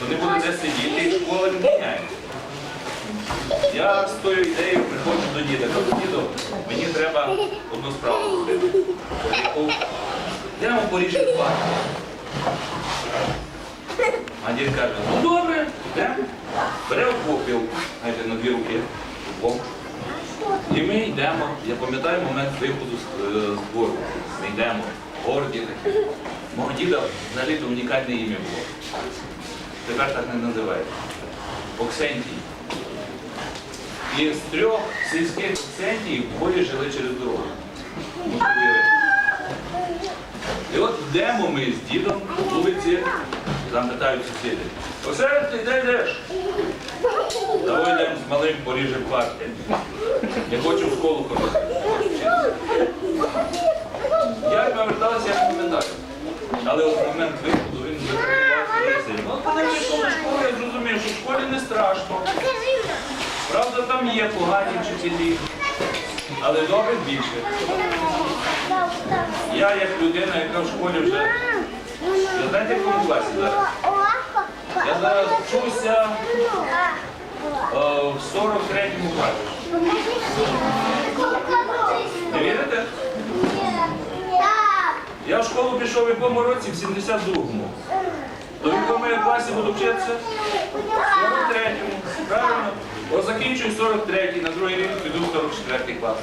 то не буде де сидіти і школа не міняє. Я з тою ідеєю приходжу до діда. Кажу, діду, мені треба одну справу зробити. Яку? Йдемо поріжемо парк. А дід каже, ну добре, йдемо. Бере попіл, знаєте, на дві руки. І ми йдемо. Я пам'ятаю момент виходу е, з двору. Ми йдемо, горді такі. Мого діда взагалі то унікальне ім'я було. Тепер так не називають. Оксентій. І з трьох сільських Оксентій в жили через дорогу. І от йдемо ми з дідом по вулиці, там питають сусіди. Ти де йдеш? Давай йдемо з малим поріжемо парки. Я хочу в школу ходити. Як ми верталися, я не пам'ятаю. Але от момент виходу він сильно. Ну, коли до школи, я зрозумів, що в школі не страшно. Правда, там є погані вчителі, але добре більше. Я як людина, яка в школі вже, ви знаєте, в якому класі зараз? Я зараз вчуся е, в 43-му класі. Школу пішов в якому році, в 72-му. До якому я класі буду вчитися? В 43-му. Правильно? О, закінчую 43-й, на другий рік піду в 44-й клас.